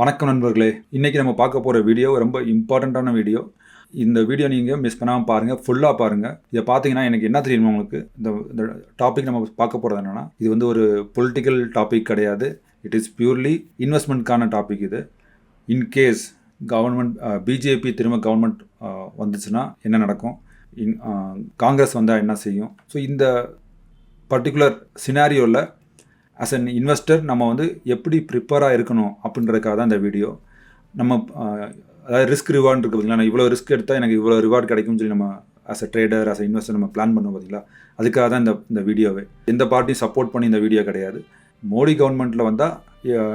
வணக்கம் நண்பர்களே. இன்றைக்கி நம்ம பார்க்க போகிற வீடியோ ரொம்ப இம்பார்ட்டண்ட்டான வீடியோ இந்த வீடியோ நீங்கள் மிஸ் பண்ணாமல் பாருங்கள் ஃபுல்லாக பாருங்கள் இதை பார்த்தீங்கன்னா எனக்கு என்ன தெரியுமா உங்களுக்கு? இந்த இந்த டாபிக் நம்ம பார்க்க போகிறது என்னென்னா இது வந்து ஒரு பொலிட்டிக்கல் டாபிக் கிடையாது. இட் இஸ் பியூர்லி இன்வெஸ்ட்மெண்ட்கான டாபிக் இது. இன்கேஸ் கவர்மெண்ட் பிஜேபி திரும்ப கவர்மெண்ட் வந்துச்சுன்னா என்ன நடக்கும்? இன் காங்கிரஸ் வந்தால் என்ன செய்யும்? ஸோ இந்த பர்டிகுலர் சினாரியோவில் அஸ் அன் இன்வெஸ்டர் நம்ம வந்து எப்படி ப்ரிப்பேராக இருக்கணும் அப்படின்றதுக்காக தான் இந்த வீடியோ நம்ம அதாவது ரிஸ்க் ரிவார்டு இருக்குது பார்த்தீங்களா நான் இவ்வளோ ரிஸ்க் எடுத்தால் எனக்கு இவ்வளோ ரிவார்டு கிடைக்கும்னு சொல்லி நம்ம as a trader as a investor நம்ம பிளான் பண்ணுவோம் பார்த்தீங்களா அதுக்காக தான் இந்த இந்த வீடியோவே எந்த பார்ட்டியும் சப்போர்ட் பண்ணி இந்த வீடியோ கிடையாது. மோடி கவர்மெண்ட்டில் வந்தால்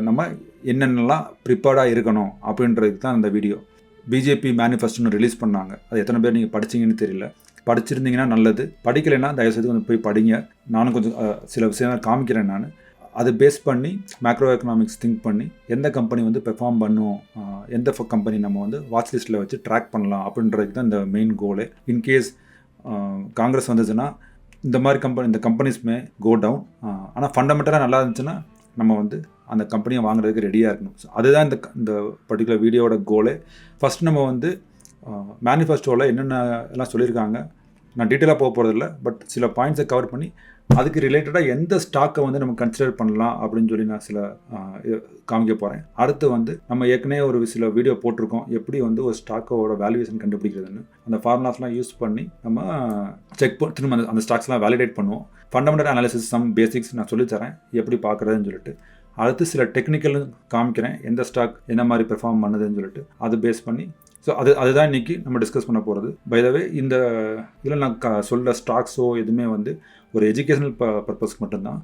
நம்ம என்னென்னலாம் ப்ரிப்பேர்டாக இருக்கணும் அப்படின்றதுக்கு தான் இந்த வீடியோ பிஜேபி மேனிஃபெஸ்டோன்னு ரிலீஸ் பண்ணாங்க. அது எத்தனை பேர் நீங்கள் படிச்சிங்கன்னு தெரியல. படிச்சிருந்தீங்கன்னா நல்லது. படிக்கலைன்னா தயவுசெய்து கொஞ்சம் போய் படிங்க. நானும் கொஞ்சம் சில விஷயம் காமிக்கிறேன் நான். அதை பேஸ் பண்ணி மேக்ரோ எக்கனாமிக்ஸ் திங்க் பண்ணி எந்த கம்பெனி வந்து பெர்ஃபார்ம் பண்ணும் எந்த கம்பெனி நம்ம வந்து வாட்ச் லிஸ்ட்டில் வச்சு ட்ராக் பண்ணலாம் அப்படின்றதுக்கு தான் இந்த மெயின் கோலு இன்கேஸ் காங்கிரஸ் வந்துச்சுன்னா இந்த மாதிரி கம்பெனி இந்த கம்பெனிஸ்மே கோ டவுன் ஆனால் ஃபண்டமெண்டலாக நல்லா இருந்துச்சுன்னா நம்ம வந்து அந்த கம்பெனியை வாங்குறதுக்கு ரெடியாக இருக்கணும். ஸோ அதுதான் இந்த இந்த பர்டிகுலர் வீடியோட கோலே ஃபஸ்ட் நம்ம வந்து மேனிஃபெஸ்டோவில் என்னென்ன எல்லாம் சொல்லியிருக்காங்க நான் டீட்டெயிலாக போக போகிறதில்ல பட் சில பாயிண்ட்ஸை கவர் பண்ணி அதுக்கு ரிலேட்டடாக எந்த ஸ்டாக்கை வந்து நம்ம கன்சிடர் பண்ணலாம் அப்படின்னு சொல்லி நான் சில காமிக்க போகிறேன் அடுத்து வந்து நம்ம ஏற்கனவே ஒரு சில வீடியோ போட்டிருக்கோம். எப்படி வந்து ஒரு ஸ்டாக்கோட வேல்யூவேஷன் கண்டுபிடிக்கிறதுன்னு. அந்த ஃபார்முலாஸ்லாம் யூஸ் பண்ணி நம்ம செக் பண்ணி திரும்ப அந்த அந்த ஸ்டாக்ஸ்லாம் வேலிடேட் பண்ணுவோம். ஃபண்டமெண்டல் அனாலிசிஸ் சம் பேசிக்ஸ் நான் சொல்லித்தரேன் எப்படி பார்க்குறதுன்னு சொல்லிட்டு. அடுத்து சில டெக்னிக்கல் காமிக்கிறேன். எந்த ஸ்டாக் என்ன மாதிரி பெர்ஃபார்ம் பண்ணுதுன்னு சொல்லிட்டு. அதை பேஸ் பண்ணி ஸோ அது அதுதான் இன்றைக்கி நம்ம டிஸ்கஸ் பண்ண போகிறது பைதவே இந்த இதில் நான் க சொல்கிற ஸ்டாக்ஸோ எதுவுமே வந்து ஒரு எஜுகேஷனல் ப பர்பஸ்க்கு மட்டும்தான்.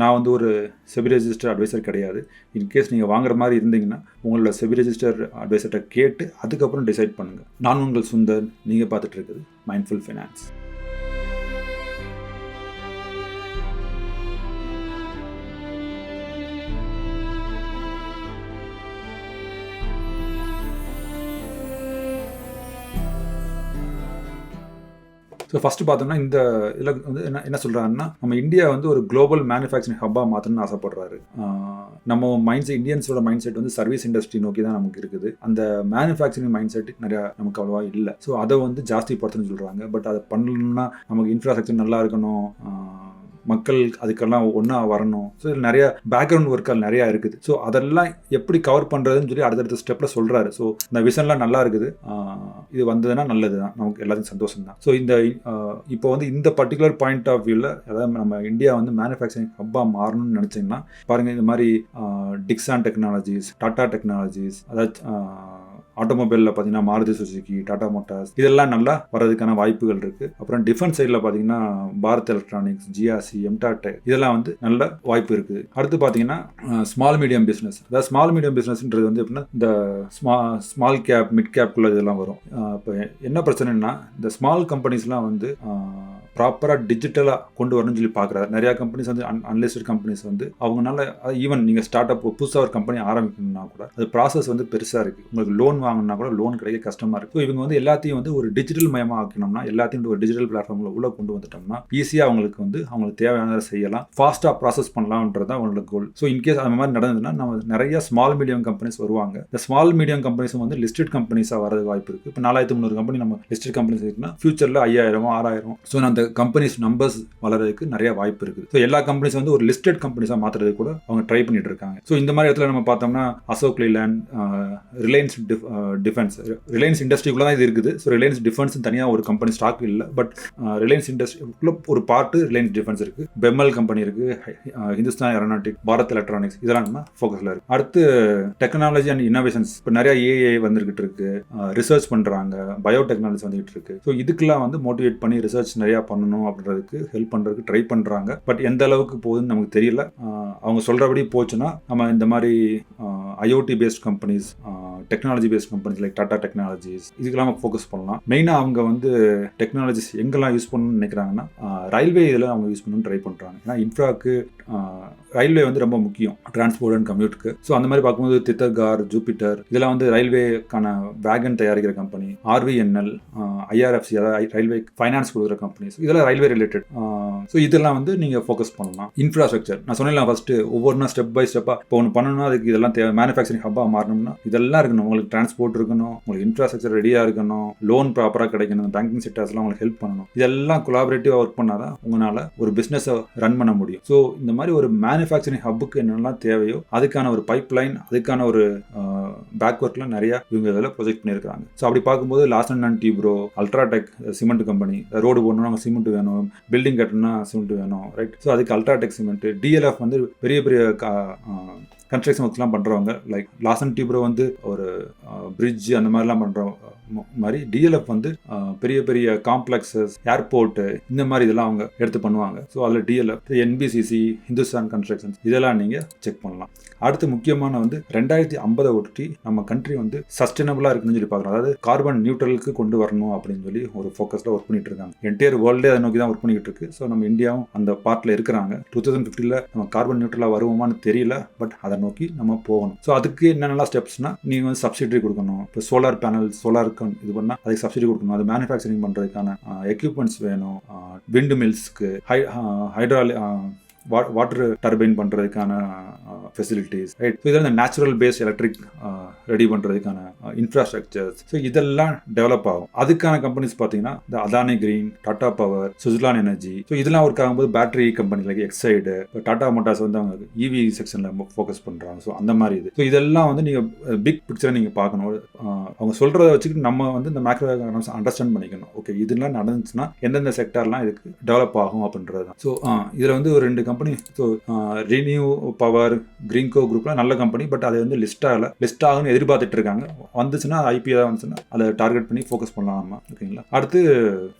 நான் வந்து ஒரு செபி ரெஜிஸ்டர் அட்வைசர் கிடையாது. இன்கேஸ் நீங்கள் வாங்குற மாதிரி இருந்தீங்கன்னா உங்களோட செபி ரெஜிஸ்டர் அட்வைசர்கிட்ட கேட்டு அதுக்கப்புறம் டிசைட் பண்ணுங்கள் நான் உங்கள் சுந்தர் நீங்கள் பார்த்துட்டு இருக்குது மைண்ட்ஃபுல் ஃபினான்ஸ் ஸோ ஃபஸ்ட்டு பார்த்தோம்னா இந்த இதில் வந்து என்ன என்ன சொல்கிறாருன்னா நம்ம இந்தியா வந்து ஒரு குளோபல் மேனுஃபேக்சரிங் ஹப்பாக மாற்றணும்னு ஆசைப்படுறாரு. நம்ம மைண்ட் செட் இந்தியன்ஸோட மைண்ட் செட் வந்து சர்வீஸ் இண்டஸ்ட்ரி நோக்கி தான் நமக்கு இருக்குது. அந்த மேனுஃபேக்சரிங் மைண்ட் செட் நிறையா நமக்கு அவ்வளோவா இல்லை. ஸோ அதை வந்து ஜாஸ்தி சொல்கிறாங்க பட் அதை பண்ணணும்னா நமக்கு இன்ஃப்ராஸ்ட்ரக்சர் நல்லா இருக்கணும். மக்கள் அதுக்கெல்லாம் ஒன்றா வரணும். ஸோ நிறைய பேக்ரவுண்ட் ஒர்க்கால் நிறையா இருக்குது. ஸோ அதெல்லாம் எப்படி கவர் பண்ணுறதுன்னு சொல்லி அடுத்தடுத்த ஸ்டெப்பில் சொல்கிறாரு ஸோ இந்த விஷன்லாம் நல்லா இருக்குது. இது வந்ததுன்னா நல்லது தான் நமக்கு எல்லாத்துக்கும் சந்தோஷம் தான் ஸோ இந்த இப்போ வந்து இந்த பர்டிகுலர் பாயிண்ட் ஆஃப் வியூவில் அதாவது நம்ம இந்தியா வந்து மேனுஃபேக்சரிங் ஹப்பாக மாறணும்னு நினச்சிங்கன்னா பாருங்கள் இந்த மாதிரி டிக்ஸான் டெக்னாலஜிஸ் டாட்டா டெக்னாலஜிஸ் அதாவது ஆட்டோமொபைலில் பார்த்தீங்கன்னா மாருதி சுசுக்கி டாடா மோட்டார்ஸ் இதெல்லாம் நல்லா வர்றதுக்கான வாய்ப்புகள் இருக்குது அப்புறம் டிஃபென்ஸ் சைடில் பார்த்தீங்கன்னா பாரத் எலக்ட்ரானிக்ஸ் ஜிஆர்சி எம்டாடெக் இதெல்லாம் வந்து நல்ல வாய்ப்பு இருக்குது அடுத்து பார்த்தீங்கன்னா ஸ்மால் மீடியம் பிஸ்னஸ் அதாவது ஸ்மால் மீடியம் பிஸ்னஸ்ன்றது வந்து எப்படின்னா இந்த ஸ்மா ஸ்மால் கேப் மிட் கேப்குள்ள இதெல்லாம் வரும். இப்போ என்ன பிரச்சனைனா இந்த ஸ்மால் கம்பெனிஸ்லாம் வந்து ப்ராப்பராக டிஜிட்டலாக கொண்டு வரணும்னு சொல்லி பார்க்குறாரு. நிறையா கம்பெனிஸ் வந்து அன் அன்லிஸ்டட் கம்பெனிஸ் வந்து அவங்கனால ஈவன் நீங்கள் ஸ்டார்ட் அப் புதுசாக ஒரு கம்பெனி ஆரம்பிக்கணும்னா கூட அது ப்ராசஸ் வந்து பெருசாக இருக்குது உங்களுக்கு லோன் வாங்கினா கூட லோன் கிடைக்க கஷ்டமாக இருக்குது இவங்க வந்து எல்லாத்தையும் வந்து ஒரு டிஜிட்டல் மயமாக ஆக்கணும்னா எல்லாத்தையும் ஒரு டிஜிட்டல் பிளாட்ஃபார்மில் உள்ளே கொண்டு வந்துட்டோம்னா ஈஸியாக அவங்களுக்கு வந்து அவங்களுக்கு தேவையானதை செய்யலாம். ஃபாஸ்ட்டாக ப்ராசஸ் பண்ணலாம்ன்றது தான் அவங்களோட கோல் ஸோ இன்கேஸ் அந்த மாதிரி நடந்ததுன்னா நம்ம நிறைய ஸ்மால் மீடியம் கம்பெனிஸ் வருவாங்க. இந்த ஸ்மால் மீடியம் கம்பெனிஸும் வந்து லிஸ்டட் கம்பெனிஸாக வரது வாய்ப்பு இருக்குது இப்போ நாலாயிரத்து முந்நூறு கம்பெனி நம்ம லிஸ்டட் கம்பெனிஸ் இருக்குன்னா ஃபியூச்சரில் ஐயாயிரம் ஆறாயிரம். ஸோ அந்த கம்பெனிஸ் நம்பர்ஸ் வளர்றதுக்கு நிறைய வாய்ப்பு இருக்குது. ஸோ எல்லா கம்பெனிஸ் வந்து ஒரு லிஸ்டட் கம்பெனிஸாக மாற்றுறது கூட அவங்க ட்ரை பண்ணிட்டு இருக்காங்க. ஸோ இந்த மாதிரி இடத்துல நம்ம பார்த்தோம்னா Ashok Leyland Reliance defence Reliance இண்டஸ்ட்ரிக்குள்ள தான் இது இருக்குது. ஸோ ரிலையன்ஸ் டிஃபென்ஸ் தனியாக ஒரு கம்பெனி ஸ்டாக் இல்லை. பட் ரிலையன்ஸ் இண்டஸ்ட்ரிக்குள்ள ஒரு பார்ட்டு ரிலையன்ஸ் டிஃபென்ஸ் இருக்குது பெம்மல் கம்பெனி இருக்குது ஹிந்துஸ்தான் ஏரோநாட்டிக் பாரத் எலக்ட்ரானிக்ஸ் இதெல்லாம் நம்ம ஃபோக்கஸில் இருக்குது அடுத்து டெக்னாலஜி அண்ட் இன்னோவேஷன்ஸ் இப்போ நிறைய ஏஐ வந்துகிட்டு இருக்கு. ரிசர்ச் பண்ணுறாங்க பயோடெக்னாலஜி வந்துகிட்டு இருக்கு. ஸோ இதுக்கெல்லாம் வந்து மோட்டிவேட் பண்ணி ரிசர்ச் நிறையா பண்ணணும் அப்படின்றதுக்கு ஹெல்ப் பண்ணுறதுக்கு ட்ரை பண்ணுறாங்க பட் எந்த அளவுக்கு போகுதுன்னு நமக்கு தெரியல. அவங்க சொல்கிறபடி போச்சுன்னா நம்ம இந்த மாதிரி IOT based companies technology based companies like Tata technologies இதுக்கெல்லாம் ஃபோக்கஸ் பண்ணலாம். மெயினாக அவங்க வந்து டெக்னாலஜிஸ் எங்கெல்லாம் யூஸ் பண்ணணும்னு நினைக்கிறாங்கன்னா ரயில்வே இதில் அவங்க யூஸ் பண்ணணும்னு ட்ரை பண்ணுறாங்க ஏன்னா இன்ஃப்ராக்கு ரயில்வே வந்து ரொம்ப முக்கியம். டிரான்ஸ்போர்ட் அண்ட் கம்யூட்டுக்கு ஸோ அந்த மாதிரி பார்க்கும்போது தித்தர்கார் ஜூபிட்டர் இதெல்லாம் வந்து ரயில்வேக்கான வேகன் தயாரிக்கிற கம்பெனி ஆர்விஎன்எல் ஐஆர்எஃப்சி அதாவது ரயில்வே ஃபைனான்ஸ் கொடுக்குற கம்பெனிஸ் இதெல்லாம் ரயில்வே ரிலேட்டட் ஸோ இதெல்லாம் வந்து நீங்கள் ஃபோக்கஸ் பண்ணலாம். இன்ஃப்ராஸ்ட்ரக்சர் நான் சொன்னேன் ஃபஸ்ட்டு ஒவ்வொன்றா ஸ்டெப் பை ஸ்டெப்பாக இப்போ ஒன்று பண்ணணும்னா அதுக்கு இதெல்லாம் தேவை. மேனுஃபேக்சரிங் ஹப்பாக மாறணும்னா இதெல்லாம் இருக்கணும். உங்களுக்கு டிரான்ஸ்போர்ட் இருக்கணும் உங்களுக்கு இன்ஃப்ராஸ்ட்ரக்சர் ரெடியாக இருக்கணும் லோன் ப்ராப்பராக கிடைக்கணும் பேங்கிங் செக்டர்ஸ்லாம் உங்களுக்கு ஹெல்ப் பண்ணணும். இதெல்லாம் கொலாபரேட்டிவாக ஒர்க் பண்ணால் தான் உங்களால் ஒரு பிஸ்னஸை ரன் பண்ண முடியும். ஸோ இந்த மாதிரி ஒரு மேனுஃபேக்சரிங் ஹப்புக்கு என்னெல்லாம் தேவையோ அதுக்கான ஒரு பைப் லைன் அதுக்கான ஒரு பேக் ஒர்க்லாம் நிறையா இவங்க இதில் ப்ரொஜெக்ட் பண்ணியிருக்காங்க ஸோ அப்படி பார்க்கும்போது லாஸ்ட் அண்ட் டிப்ரோ அல்ட்ராடெக் சிமெண்ட் கம்பெனி ரோடு போடணும்னா சிமெண்ட் வேணும் பில்டிங் கட்டணும்னா சிமெண்ட் வேணும் ரைட் ஸோ அதுக்கு அல்ட்ராடெக் சிமெண்ட் டிஎல்எஃப் வந்து பெரிய பெரிய கன்ஸ்ட்ரக்ஷன் ஒர்க்லாம் பண்ணுறவங்க லைக் லாசன் டிப்ரோ வந்து ஒரு uh, பிரிட்ஜ் அந்த மாதிரிலாம் பண்ணுறோம் மாதிரி டிஎல்எஃப் வந்து பெரிய பெரிய காம்ப்ளெக்ஸஸ் ஏர்போர்ட்டு இந்த மாதிரி இதெல்லாம் அவங்க எடுத்து பண்ணுவாங்க. ஸோ அதில் டிஎல்எஃப் என்பிசிசி ஹிந்துஸ்தான் கன்ஸ்ட்ரக்ஷன்ஸ் இதெல்லாம் நீங்கள் செக் பண்ணலாம். அடுத்து முக்கியமான வந்து ரெண்டாயிரத்தி ஐம்பதை ஒட்டி நம்ம கண்ட்ரி வந்து சஸ்டைனபிளாக இருக்குன்னு சொல்லி பார்க்குறோம். அதாவது கார்பன் நியூட்ரலுக்கு கொண்டு வரணும் அப்படின்னு சொல்லி ஒரு ஃபோக்கஸில் ஒர்க் பண்ணிட்டு இருக்காங்க. என்டையர் வேர்ல்டே அதை நோக்கி தான் ஒர்க் பண்ணிட்டு இருக்கு. ஸோ நம்ம இந்தியாவும் அந்த பார்ட்டில் இருக்கிறாங்க. டூ தௌசண்ட் ஃபிஃப்டியில் நம்ம கார்பன் நியூட்ரலாக வருவோமான்னு தெரியல பட் அதை நோக்கி நம்ம போகணும். ஸோ அதுக்கு என்னென்னலாம் ஸ்டெப்ஸ்னால் நீங்கள் வந்து சப்சிடரி கொடுக்கணும். இப்போ சோலார் பேனல் சோலார் இது பண்ணால் அதுக்கு சப்சிடி கொடுக்கணும். அது மேனுஃபேக்சரிங் பண்ணுறதுக்கான எக்யூப்மெண்ட்ஸ் வேணும். விண்டு மில்ஸ்க்கு ஹை ஹைட்ராலி வாட்டர் டர்பைன் பண்ணுறதுக்கான ஃபெசிலிட்டிஸ் ரைட் ஸோ இதெல்லாம் இந்த நேச்சுரல் பேஸ் எலக்ட்ரிக் ரெடி பண்ணுறதுக்கான இன்ஃப்ராஸ்ட்ரக்சர்ஸ் ஸோ இதெல்லாம் டெவலப் ஆகும். அதுக்கான கம்பெனிஸ் பார்த்தீங்கன்னா இந்த Adani green Tata power Suzlon energy so இதெல்லாம் ஒர்க் ஆகும்போது battery company like Exide Tata Tata motors வந்து அவங்க இவி செக்ஷனில் ஃபோக்கஸ் பண்ணுறாங்க ஸோ அந்த மாதிரி இது. ஸோ இதெல்லாம் வந்து நீங்கள் பிக் பிக்சரை நீங்கள் பார்க்கணும். அவங்க சொல்கிறத வச்சுக்கிட்டு நம்ம வந்து இந்த மேக்ரோ அண்டர்ஸ்டாண்ட் பண்ணிக்கணும். ஓகே இதெல்லாம் நடந்துச்சுன்னா எந்தெந்த செக்டார்லாம் இதுக்கு டெவலப் ஆகும் அப்படின்றது தான். ஸோ இதில் வந்து ஒரு ரெண்டு company so ReNew power Greenko குரூப்லாம் நல்ல கம்பெனி பட் அது வந்து லிஸ்ட் ஆகல. லிஸ்ட் ஆகுன்னு எதிர்பார்த்துட்டு இருக்காங்க. வந்துச்சுன்னா ஐபிஐ வந்துச்சுன்னா அதை டார்கெட் பண்ணி ஃபோக்கஸ் பண்ணலாம் நம்ம ஓகேங்களா? அடுத்து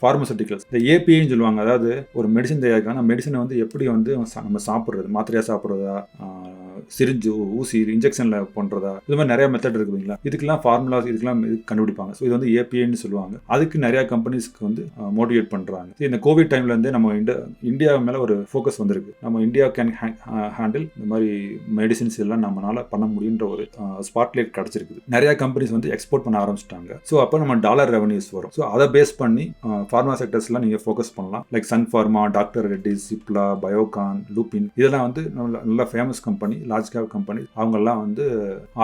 ஃபார்மசூட்டிக்கல்ஸ் இந்த ஏபிஐன்னு சொல்லுவாங்க அதாவது ஒரு மெடிசன் தயாரிக்கிறாங்க. மெடிசனை வந்து எப்படி வந்து நம்ம சாப்பிட்றது மாத்திரையாக சாப்பிட்றதா சிரிஞ்சு ஊசி இன்ஜெக்ஷனில் பண்ணுறதா இது மாதிரி நிறைய மெத்தட் இருக்குதுங்களா இதுக்கெல்லாம் ஃபார்முலாஸ் இதுக்கெல்லாம் இது கண்டுபிடிப்பாங்க. ஸோ இது வந்து ஏபிஐன்னு சொல்லுவாங்க. அதுக்கு நிறையா கம்பெனிஸ்க்கு வந்து மோட்டிவேட் பண்ணுறாங்க இந்த கோவிட் டைம்லேருந்து நம்ம இந்தியா இந்தியா மேலே ஒரு ஃபோக்கஸ் வந்திருக்கு. நம்ம இந்தியா கேன் ஹேண்டில் இந்த மாதிரி மெடிசின்ஸ் எல்லாம் நம்மளால் பண்ண முடியுன்ற ஒரு ஸ்பாட்லைட் கிடச்சிருக்குது. நிறையா கம்பெனிஸ் வந்து எக்ஸ்போர்ட் பண்ண ஆரம்பிச்சிட்டாங்க. ஸோ அப்போ நம்ம டாலர் ரெவன்யூஸ் வரும். ஸோ அதை பேஸ் பண்ணி ஃபார்மா செக்டர்ஸ்லாம் நீங்கள் ஃபோக்கஸ் பண்ணலாம். Like Sun Pharma doctor Reddy Cipla Biocon Lupin இதெல்லாம் வந்து நல்ல famous company large cap company அவங்கெல்லாம் வந்து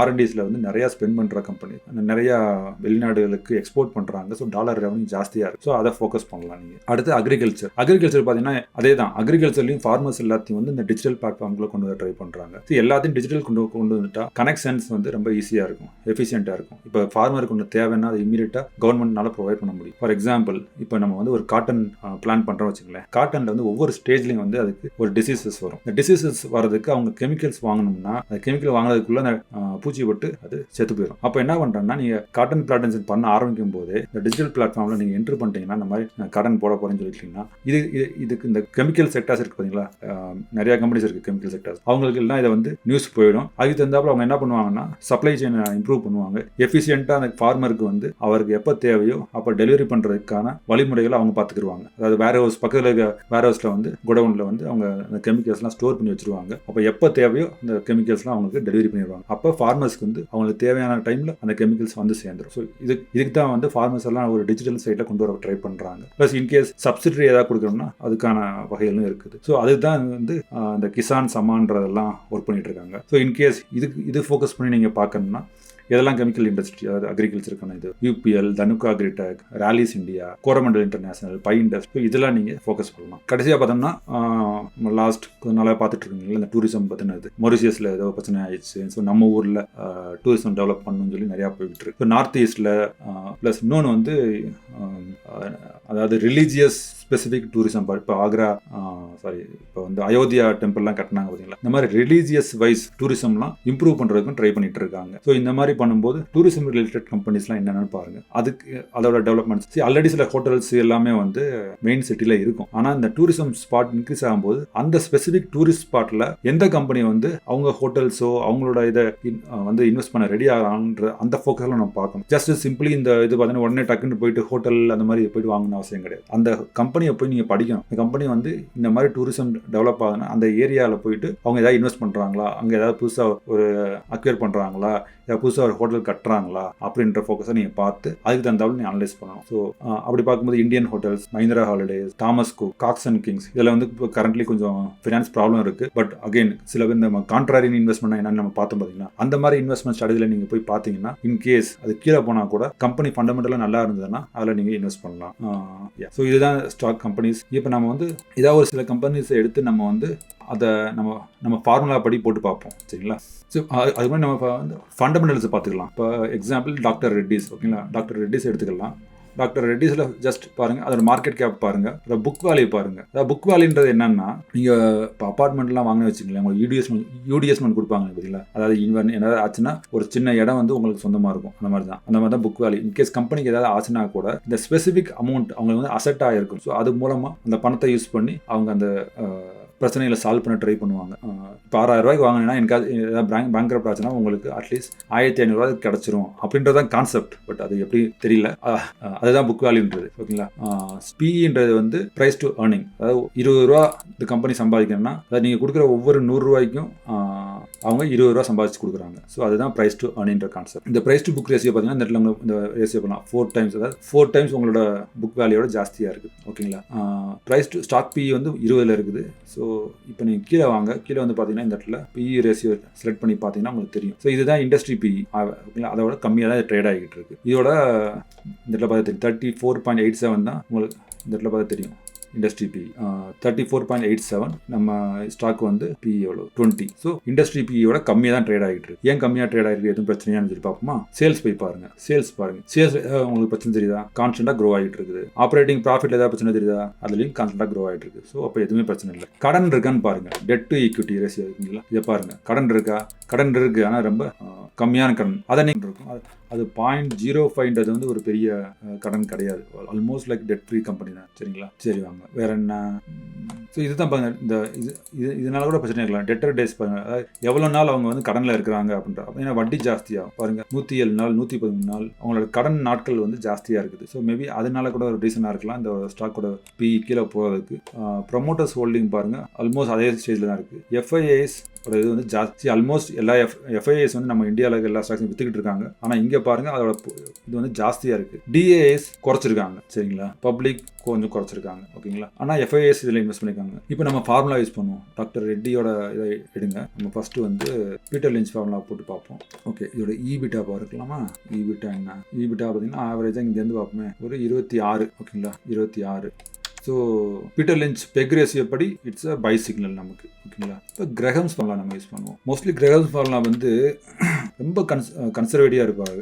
ஆர்என்டிஸில் வந்து நிறையா ஸ்பெண்ட் பண்ணுற கம்பெனி நிறையா வெளிநாடுகளுக்கு எக்ஸ்போர்ட் பண்ணுறாங்க ஸோ டாலர் ரெவன்யூ ஜாஸ்தியாக இருக்குது ஸோ அதை ஃபோக்கஸ் பண்ணலாம் நீங்கள் அடுத்து அக்ரிகல்ச்சர் அக்ரிகல்ச்சர் பார்த்தீங்கன்னா அதே தான் அக்ரிகல்ச்சர்லையும் ஃபார்மர்ஸ் எல்லாத்தையும் வந்து இந்த டிஜிட்டல் பிளாட்ஃபார்ம்களை கொண்டு வர ட்ரை பண்ணுறாங்க ஸோ எல்லாத்தையும் டிஜிட்டல் கொண்டு கொண்டு வந்துட்டா கனெக்ஷன்ஸ் வந்து ரொம்ப ஈஸியாக இருக்கும். எஃபிஷியண்ட்டாக இருக்கும். இப்போ ஃபார்மருக்கு ஒன்று தேவைன்னா அது இமீடியட்டாக கவர்மெண்ட்னால ப்ரொவைட் பண்ண முடியும். ஃபார் எக்ஸாம்பிள் இப்போ நம்ம வந்து ஒரு காட்டன் பிளான் பண்ணுறோம் வச்சுங்களேன் காட்டனில் வந்து ஒவ்வொரு ஸ்டேஜ்லையும் வந்து அதுக்கு ஒரு டிசீசஸ் வரும். இந்த டிசீசஸ் வரதுக்கு அவங்க கெமிக்கல்ஸ் வாங்கணும்னா அந்த கெமிக்கல் வாங்கினதுக்குள்ள அந்த பூச்சி பட்டு அது செத்து போயிடும் அப்போ என்ன பண்ணுறேன்னா நீங்கள் காட்டன் பிளாட்டன்ஸ் பண்ண ஆரம்பிக்கும் போது இந்த டிஜிட்டல் பிளாட்ஃபார்மில் நீங்கள் என்ட்ரு பண்ணிட்டீங்கன்னா இந்த மாதிரி கடன் போட போகிறேன்னு சொல்லிட்டீங்கன்னா இது இதுக்கு இந்த கெமிக்கல் செக்டார்ஸ் இருக்குது பார்த்தீங்களா நிறைய கம்பெனிஸ் இருக்குது கெமிக்கல் செக்டார்ஸ் அவங்களுக்கு எல்லாம் இதை வந்து நியூஸ் போயிடும். அதுக்கு தகுந்தாப்புல அவங்க என்ன பண்ணுவாங்கன்னா சப்ளை செயினை இம்ப்ரூவ் பண்ணுவாங்க. எஃபிஷியண்ட்டாக அந்த ஃபார்மருக்கு வந்து அவருக்கு எப்போ தேவையோ அப்போ டெலிவரி பண்ணுறதுக்கான வழிமுறைகளை அவங்க பார்த்துக்குருவாங்க. அதாவது வேர் ஹவுஸ் பக்கத்தில் இருக்க வேர் ஹவுஸில் வந்து குடவுனில் வந்து அவங்க அந்த கெமிக்கல்ஸ்லாம் ஸ்டோர் பண்ணி வச்சிருவாங்க. அப்போ எப்போ தேவையோ அந்த கெமிக்கல்ஸ்லாம் அவங்களுக்கு டெலிவரி பண்ணிடுவாங்க. அப்போ ஃபார்மர்ஸ்க்கு வந்து அவங்களுக்கு தேவையான டைமில் அந்த கெமிக்கல்ஸ் வந்து சேர்ந்துடும் ஸோ இது இதுக்கு தான் வந்து ஃபார்மர்ஸ் எல்லாம் ஒரு டிஜிட்டல் சைட்டில் கொண்டு வர ட்ரை பண்ணுறாங்க ப்ளஸ் இன்கேஸ் சப்சிடரி ஏதாவது கொடுக்கணும்னா அதுக்கான வகைகளும் இருக்குது. ஸோ அதுதான் வந்து இந்த கிசான் சமான்றதெல்லாம் ஒர்க் பண்ணிட்டு இருக்காங்க. ஸோ இன்கேஸ் இதுக்கு இது ஃபோக்கஸ் பண்ணி நீங்கள் பார்க்கணும்னா இதெல்லாம் கெமிக்கல் இண்டஸ்ட்ரி அதாவது அக்ரிகல்ச்சருக்கான இது UPL Dhanuka agritech Rallis India Coromandel international PI industry இதெல்லாம் நீங்கள் ஃபோக்கஸ் பண்ணலாம். கடைசியாக பார்த்தோம்னா லாஸ்ட் கொஞ்ச நாளாக பார்த்துட்டு இருக்கீங்களா இந்த டூரிசம் பற்றினது மொரிசியஸில் ஏதோ பிரச்சனை ஆயிடுச்சு. ஸோ நம்ம ஊரில் டூரிசம் டெவலப் பண்ணணும்னு சொல்லி நிறையா போய்கிட்டு இருக்கு இப்போ நார்த் ஈஸ்டில் ப்ளஸ் இன்னொன்று வந்து அதாவது ரிலீஜியஸ் ஸ்பெசிஃபிக் டூரிசம் இப்போ ஆக்ரா சாரி இப்போ வந்து அயோத்தியா டெம்பிள்லாம் கட்டினாங்க பார்த்தீங்களா இந்த மாதிரி ரிலீஜியஸ் வைஸ் டூரிசம்லாம் இம்ப்ரூவ் பண்ணுறதுக்கும் ட்ரை பண்ணிட்டு இருக்காங்க. ஸோ இந்த மாதிரி பண்ணும்போது டூரிசம் ரிலேட்டட் கம்பெனிஸ்லாம் என்னென்னு பாருங்க. அதுக்கு அதோட டெவலப்மெண்ட்ஸ் ஆல்ரெடி சில ஹோட்டல்ஸ் எல்லாமே வந்து மெயின் சிட்டியில் இருக்கும். ஆனால் இந்த டூரிசம் ஸ்பாட் இன்க்ரீஸ் ஆகும்போது அந்த ஸ்பெசிஃபிக் டூரிஸ்ட் ஸ்பாட்டில் எந்த கம்பெனி வந்து அவங்க ஹோட்டல்ஸோ அவங்களோட இதை வந்து இன்வெஸ்ட் பண்ண ரெடி ஆகலான்ற அந்த ஃபோக்கஸில் நம்ம பார்க்கணும். ஜஸ்ட் சிம்பிளி இந்த இது பார்த்தீங்கன்னா உடனே டக்குன்னு போயிட்டு ஹோட்டல் அந்த மாதிரி போயிட்டு வாங்கணும் அவசியம் கிடையாது. அந்த கம்பெனி கம்பெனியை போய் நீங்கள் படிக்கணும். இந்த கம்பெனி வந்து இந்த மாதிரி டூரிசம் டெவலப் ஆகுதுன்னா அந்த ஏரியாவில் போயிட்டு அவங்க ஏதாவது இன்வெஸ்ட் பண்ணுறாங்களா அங்கே ஏதாவது புதுசாக ஒரு அக்வேர் பண்ணுறாங்களா புதுசாக ஒரு ஹோட்டல் கட்டுறாங்களா அப்படின்ற ஃபோக்கஸை நீங்கள் பார்த்து அதுக்கு தகுந்தாலும் நீங்கள் அனலைஸ் பண்ணணும். ஸோ அப்படி பார்க்கும்போது Indian hotels Mahindra holidays Thomas Cook Cox and Kings இதில் வந்து இப்போ கரண்ட்லி கொஞ்சம் ஃபினான்ஸ் ப்ராப்ளம் இருக்குது பட் அகைன் சில பேர் நம்ம கான்ட்ராரின் இன்வெஸ்ட்மெண்ட் என்னன்னு நம்ம பார்த்தோம் பார்த்தீங்கன்னா அந்த மாதிரி இன்வெஸ்ட்மெண்ட் ஸ்டடியில் நீங்கள் போய் பார்த்தீங்கன்னா இன் கேஸ் அது கீழே போனால் கூட கம்பெனி ஃபண்டமெண்டலாக நல்லா இருந்ததுன்னா அதில் நீங்கள் இன்வெஸ்ட் பண்ணலாம். ஸோ இதுதான் ஸ்டாக் கம்பெனிஸ் இப்போ நம்ம வந்து ஏதாவது ஒரு சில கம்பெனிஸ் எடுத்து நம்ம வந்து அதை நம்ம நம்ம ஃபார்முலா படி போட்டு பார்ப்போம் சரிங்களா? ஸோ அது மாதிரி நம்ம இப்போ வந்து ஃபண்டமெண்டல்ஸ் பார்த்துக்கலாம். இப்போ எக்ஸாம்பிள் டாக்டர் ரெட்டிஸ் ஓகேங்களா? டாக்டர் ரெட்டிஸ் எடுத்துக்கலாம். டாக்டர் ரெட்டிஸில் ஜஸ்ட் பாருங்கள் அதோட மார்க்கெட் கேப் பாருங்கள் அப்புறம் புக் வேல்யூ பாருங்கள் அதாவது புக் வேல்யூன்றது என்னன்னா நீங்கள் இப்போ அப்பார்ட்மெண்ட்லாம் வாங்கினு வச்சுங்களேன் உங்களுக்கு யூடிஎஸ் யூடிஎஸ்மெண்ட் கொடுப்பாங்க பார்த்தீங்களா? அதாவது இன்வென் ஏதாவது ஆச்சுன்னா ஒரு சின்ன இடம் வந்து உங்களுக்கு சொந்தமாக இருக்கும் அந்த மாதிரி தான். அந்த மாதிரி தான் புக் வேல்யூ இன்கேஸ் கம்பெனிக்கு ஏதாவது ஆச்சுன்னா கூட இந்த ஸ்பெசிஃபிக் அமௌண்ட் அவங்களுக்கு வந்து அசெட் இருக்கும் ஸோ அது மூலமாக அந்த பணத்தை யூஸ் பண்ணி அவங்க அந்த பிரச்சனைகளை சால்வ் பண்ண ட்ரை பண்ணுவாங்க. இப்போ ஆறாயிரம் ரூபாய்க்கு வாங்கினீங்கன்னா எனக்கு ஏதாவது பேங்க் பேங்க் ஆச்சுன்னா உங்களுக்கு அட்லீஸ்ட் ஆயிரத்தி ஐநூறுரூவா கிடச்சிரும் அப்படின்றதான் கான்செப்ட் பட் அது எப்படி தெரியல. அதுதான் புக் வேல்யூன்றது ஓகேங்களா? ஸ்பீன்றது வந்து ப்ரைஸ் டு ஏர்னிங் அதாவது இருபது ரூபா இந்த கம்பெனி சம்பாதிக்கணும்னா அதாவது நீங்கள் கொடுக்குற ஒவ்வொரு நூறுரூவாய்க்கும் அவங்க இருபது ரூபா சம்பாதிச்சு கொடுக்குறாங்க. ஸோ அதுதான் ப்ரைஸ் டு ஏர்னின்ற கான்செப்ட் இந்த ப்ரைஸ் டு புக் ரேசியோ பார்த்தீங்கன்னா இந்த இடத்துல உங்களுக்கு இந்த ரேஷியோ பண்ணலாம். ஃபோர் டைம்ஸ் அதாவது ஃபோர் டைம்ஸ் உங்களோட புக் வேல்யூட ஜாஸ்தியாக இருக்குது ஓகேங்களா? ப்ரைஸ் டு ஸ்டாக் பி வந்து இருபதில் இருக்குது. ஸோ இப்போ நீங்கள் கீழே வாங்க. கீழே வந்து பார்த்தீங்கன்னா இந்த இடத்துல பிஇ ரேஷியோ செலக்ட் பண்ணி பார்த்தீங்கன்னா உங்களுக்கு தெரியும். ஸோ இதுதான் இண்டஸ்ட்ரி பிஇ ஓகேங்களா? அதோட கம்மியாக தான் ட்ரேட் ஆகிட்டு இருக்கு. இதோட இந்த இடத்துல பார்த்தா தெரியும். Thirty four point eight seven தான் உங்களுக்கு இந்த இடத்துல பார்த்தா தெரியும். Industry P thirty four point eight seven நம்ம ஸ்டாக் வந்து பி எவ்வளோ டுவெண்ட்டி ஸோ இண்டஸ்ட்ரி பியோட கம்மியாக தான் ட்ரேட் ஆகிட்டு இருக்கு. ஏன் கம்மியாக ட்ரேட் ஆகிருக்கு? எதுவும் பிரச்சனையானு சொல்லி பார்ப்போமா? சேல்ஸ் போய் பாருங்க. சேல்ஸ் பாருங்க. சேல்ஸ் உங்களுக்கு பிரச்சனை தெரியுதா? கான்ஸ்டன்டாக க்ரோ ஆகிட்டு இருக்குது. ஆப்ரேட்டிங் ப்ராஃபிட் ஏதாவது பிரச்சனை தெரியுதா? அதுலேயும் கான்ஸ்டன்டாக க்ரோ ஆகிட்டு இருக்கு. ஸோ அப்போ எதுவுமே பிரச்சனை இல்லை. கடன் இருக்கான்னு பாருங்க. டெட் டு ஈக்விட்டி ரேஷியோ இருக்குங்களா? இதை பாருங்க. கடன் இருக்கா? கடன் இருக்கு. ஆனால் ரொம்ப கம்மியான கடன். அதை நீங்கள் இருக்கும். அது- அது பாயிண்ட் ஜீரோ ஃபைவ்ன்றது வந்து ஒரு பெரிய கடன் கிடையாது. Almost like debt free company தான். சரிங்களா? சரி வாங்க. வேற என்ன? ஸோ இதுதான் பாருங்க இந்த இது இது இதனால கூட பிரச்சனை இருக்கலாம். டெட்டர் டேஸ் பாருங்க. எவ்வளோ நாள் அவங்க வந்து கடனில் இருக்கிறாங்க அப்படின்ற ஏன்னா வட்டி ஜாஸ்தியாகும் பாருங்க நூற்றி ஏழு நாள் நூற்றி பதிமூணு நாள் அவங்களோட கடன் நாட்கள் வந்து ஜாஸ்தியாக இருக்குது. ஸோ மேபி அதனால கூட ஒரு ரீசனாக இருக்கலாம் இந்த ஸ்டாக்கோட பி கீழே போகிறதுக்கு ப்ரொமோட்டர்ஸ் ஹோல்டிங் பாருங்க ஆல்மோஸ்ட் அதே ஸ்டேஜில் தான் இருக்குது எஃப்ஐஏஎஸ் ஒரு இது வந்து ஜாஸ்தி ஆல்மோஸ்ட் எல்லா எஃப் எஃப்ஐஎஸ் வந்து நம்ம இந்தியாவில் எல்லா ஸ்டாக்ஸும் வித்துக்கிட்டு இருக்காங்க. ஆனால் இங்கே பாருங்க அதோட இது வந்து ஜாஸ்தியாக இருக்குது டிஏஎஸ் குறைச்சிருக்காங்க. சரிங்களா? பப்ளிக் கொஞ்சம் குறைச்சிருக்காங்க. ஓகேங்களா? ஆனால் எஃப்ஐஎஸ் இதில் இன்வெஸ்ட் பண்ணியிருக்காங்க இப்போ நம்ம ஃபார்முலா யூஸ் பண்ணுவோம். டாக்டர் ரெட்டியோட இதை எடுங்க. நம்ம ஃபஸ்ட்டு வந்து பீட்டர் லிஞ்ச் ஃபார்முலா போட்டு பார்ப்போம். ஓகே இதோட இபிட்டா பார்க்கலாமா? இபிட்டா என்ன? இபிட்டா பார்த்தீங்கன்னா ஆவரேஜாக இங்கேருந்து பார்ப்போமே. ஒரு இருபத்தி ஆறு ஓகேங்களா? இருபத்தி ஆறு. ஸோ பீட்டர் லென்ச் பெக்ரேசிய படி இட்ஸ் அ பை சிக்னல் நமக்கு ஓகேங்களா இப்போ கிரகம்ஸ் ஃபார்முலா நம்ம யூஸ் பண்ணுவோம். மோஸ்ட்லி கிரகம்ஸ் ஃபார்முலா வந்து ரொம்ப கன்ஸ் கன்சர்வேட்டிவாக இருப்பாங்க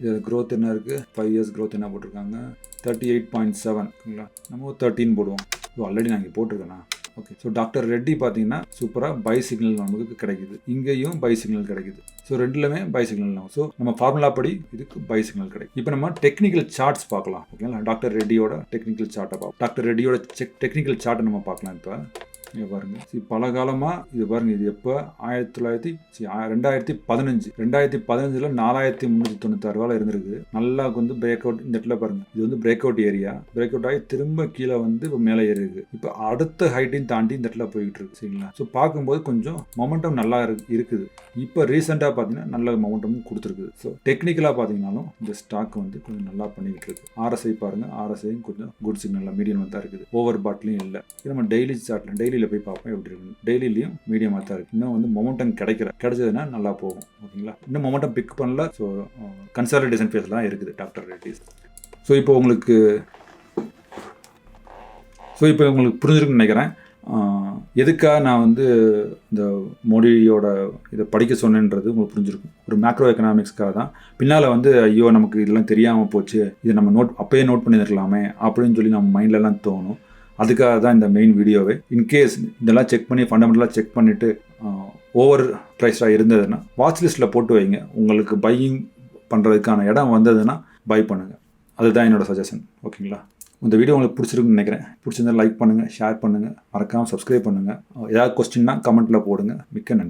இது க்ரோத் என்ன இருக்குது ஃபைவ் இயர்ஸ் க்ரோத் என்ன போட்டிருக்காங்க? தேர்ட்டி எயிட் பாயிண்ட் செவன் ஓகேங்களா நம்ம தேர்ட்டின் போடுவோம். ஸோ ஆல்ரெடி நான் இங்கே போட்டிருக்கேண்ணா ஓகே ஸோ டாக்டர் ரெட்டி பார்த்தீங்கன்னா சூப்பராக பை சிக்னல் நமக்கு கிடைக்குது. இங்கேயும் பை சிக்னல் கிடைக்குது. ஸோ ரெண்டுலமே பை சிக்னல் நம்ம ஸோ நம்ம ஃபார்முலா படி இதுக்கு பை சிக்னல் கிடைக்கும் இப்போ நம்ம டெக்னிக்கல் சார்ட்ஸ் பார்க்கலாம். ஓகேங்களா டாக்டர் ரெட்டியோட டெக்னிக்கல் சார்ட்டை பார்ப்போம். டாக்டர் ரெட்டியோட செக் டெக்னிக்கல் சார்ட்டை நம்ம பார்க்கலாம் இப்போ. இங்கே பாருங்கள் சரி பல காலமாக இது பாருங்கள் இது எப்போ? ஆயிரத்தி தொள்ளாயிரத்தி ரெண்டாயிரத்தி பதினஞ்சு. ரெண்டாயிரத்தி பதினஞ்சில் நாலாயிரத்தி முந்நூற்றி தொண்ணூத்தாறு ரூபாயில் இருந்திருக்கு. நல்லா வந்து பிரேக் அவுட் இந்த இடத்துல பாருங்கள் இது வந்து break out area break out ஆகி திரும்ப கீழே வந்து இப்போ மேலே ஏறிருக்கு இப்போ அடுத்த ஹைட்டையும் தாண்டி இந்த இடத்துல போயிட்டு இருக்கு சரிங்களா? ஸோ பார்க்கும்போது கொஞ்சம் மொமெண்டம் நல்லா இருக்கு- இருக்குது. இப்போ ரீசெண்டாக பார்த்தீங்கன்னா நல்ல மொமெண்டமும் கொடுத்துருக்குது ஸோ டெக்னிக்கலாக பார்த்தீங்கன்னாலும் இந்த ஸ்டாக் வந்து கொஞ்சம் நல்லா பண்ணிக்கிட்டு இருக்கு. ஆர்எஸ்ஐ பாருங்க. ஆர்எஸ்ஐயும் கொஞ்சம் குட் சிக்னலாக மீடியம் தான் இருக்குது. ஓவர் பாட்லையும் இல்லை நம்ம டெய்லி சார்ட்டில் டெய்லியில் போய் பார்ப்போம். எப்படி இருக்கு டெய்லிலையும் மீடியமாக தான் இருக்குது இன்னும் வந்து மொமெண்டம் கிடைக்கிற கிடைச்சதுன்னா நல்லா போகும். ஓகேங்களா? இன்னும் மொமெண்டம் பிக் பண்ணல. ஸோ கன்சாலிடேஷன் ஃபேஸ்லாம் இருக்குது. டாக்டர் ரெட்டிஸ் ஸோ இப்போ உங்களுக்கு ஸோ இப்போ உங்களுக்கு புரிஞ்சிருக்குன்னு நினைக்கிறேன். எதுக்காக நான் வந்து இந்த மோடியோட இதை படிக்க சொன்னேன்றது உங்களுக்கு புரிஞ்சிருக்கும். ஒரு மேக்ரோ எக்கனாமிக்ஸ்க்காக தான். பின்னால் வந்து ஐயோ நமக்கு இதெல்லாம் தெரியாமல் போச்சு. இதை நம்ம நோட் அப்போயே நோட் பண்ணியிருக்கலாமே அப்படின்னு சொல்லி நம்ம மைண்ட்லலாம் தோணும். அதுக்காக தான் இந்த மெயின் வீடியோவே இன்கேஸ் இதெல்லாம் செக் பண்ணி ஃபண்டமெண்டலாக செக் பண்ணிவிட்டு ஓவர் ப்ரைஸாக இருந்ததுன்னா வாட்ச் லிஸ்ட்டில் போட்டு வைங்க. உங்களுக்கு பையிங் பண்ணுறதுக்கான இடம் வந்ததுன்னா பை பண்ணுங்கள் அதுதான் என்னோடய சஜஷன் ஓகேங்களா இந்த வீடியோ உங்களுக்கு பிடிச்சிருக்குன்னு நினைக்கிறேன். பிடிச்சிருந்தா லைக் பண்ணுங்கள் ஷேர் பண்ணுங்கள் மறக்காமல் சப்ஸ்கிரைப் பண்ணுங்கள் ஏதாவது கொஸ்டின்னா கமெண்ட்டில் போடுங்க. மிக்க நன்றி.